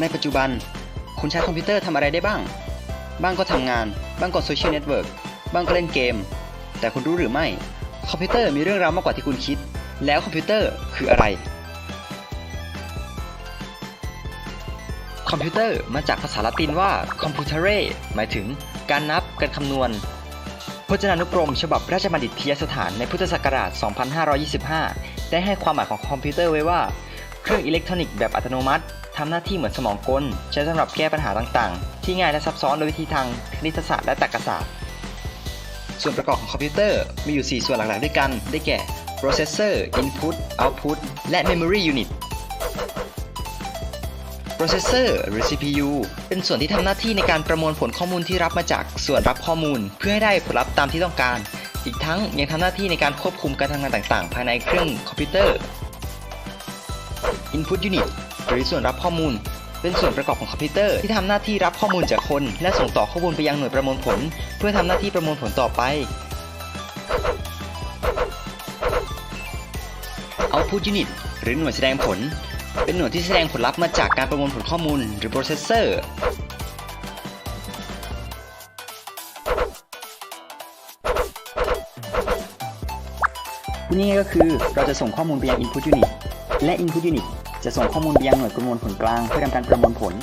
ในปัจจุบัน คุณใช้คอมพิวเตอร์ทำอะไรได้บ้าง บ้างก็ทำงาน บ้างก็โซเชียลเน็ตเวิร์กบ้างก็เล่นเกม แต่คุณรู้หรือไม่ คอมพิวเตอร์มีเรื่องราวมากกว่าที่คุณคิด แล้วคอมพิวเตอร์คืออะไร คอมพิวเตอร์มาจากภาษาละตินว่า computare หมายถึงการนับ การคำนวณ พจนานุกรม ฉบับราชบัณฑิตยสถานในพุทธศักราช 2525 ได้ให้ความหมายของคอมพิวเตอร์ไว้ว่า เครื่องอิเล็กทรอนิกส์แบบอัตโนมัติทำหน้าที่เหมือนสมองกล ใช้สำหรับแก้ปัญหาต่างๆ ที่ง่ายและซับซ้อนโดยวิธีทางคณิตศาสตร์และตรรกศาสตร์ ส่วนประกอบของคอมพิวเตอร์มีอยู่ 4 ส่วนหลักๆด้วยกัน ได้แก่ processor input output และ memory unit processor หรือ CPU เป็นส่วนที่ทำหน้าที่ในการประมวลผลข้อมูลที่รับมาจากส่วนรับข้อมูล เพื่อให้ได้ผลลัพธ์ตามที่ต้องการ อีกทั้งยังทำหน้าที่ในการควบคุมการทำงานต่างๆ ภายในเครื่องคอมพิวเตอร์ Input Unit หรือส่วนรับข้อมูล เป็นส่วนประกอบของคอมพิวเตอร์ที่ทำหน้าที่รับข้อมูลจากคน และส่งต่อข้อมูลไปยังหน่วยประมวลผล เพื่อทำหน้าที่ประมวลผลต่อไป Output Unit หรือหน่วยแสดงผล เป็นหน่วยที่แสดงผลลัพธ์มาจากการประมวลผลข้อมูล หรือ processor พูดง่ายๆก็คือเราจะส่งข้อมูลไปยัง input unit และ input unit จะส่งข้อมูลไปยังหน่วยประมวลผลกลางเพื่อทำการประมวลผล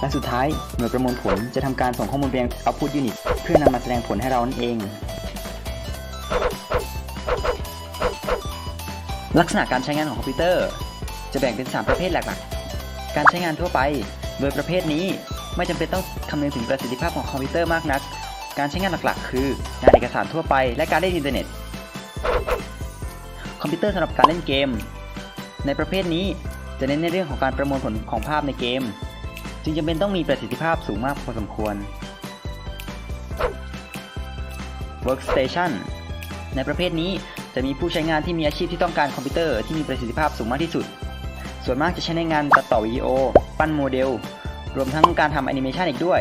และสุดท้ายหน่วยประมวลผลจะทำการส่งข้อมูลไปยัง output unit เพื่อนำมาแสดงผลให้เรานั่นเอง ลักษณะการใช้งานของคอมพิวเตอร์ จะแบ่งเป็น 3 ประเภทหลักๆ การใช้งานทั่วไป โดยประเภทนี้ไม่จำเป็นต้องคำนึงถึงประสิทธิภาพของคอมพิวเตอร์มากนัก การใช้งานหลักๆ คืองานเอกสารทั่วไปและการเล่นอินเทอร์เน็ต คอมพิวเตอร์สำหรับการเล่นเกม ในประเภทนี้ จะเน้นในเรื่องของการประมวลผลของภาพในเกม จึงจำเป็นต้องมีประสิทธิภาพสูงมากพอสมควร Workstation ในประเภทนี้จะมีผู้ใช้งานที่มีอาชีพที่ต้องการคอมพิวเตอร์ที่มีประสิทธิภาพสูงมากที่สุด ส่วนมากจะใช้ในงานตัดต่อวิดีโอ ปั้นโมเดล รวมทั้งการทำแอนิเมชันอีกด้วย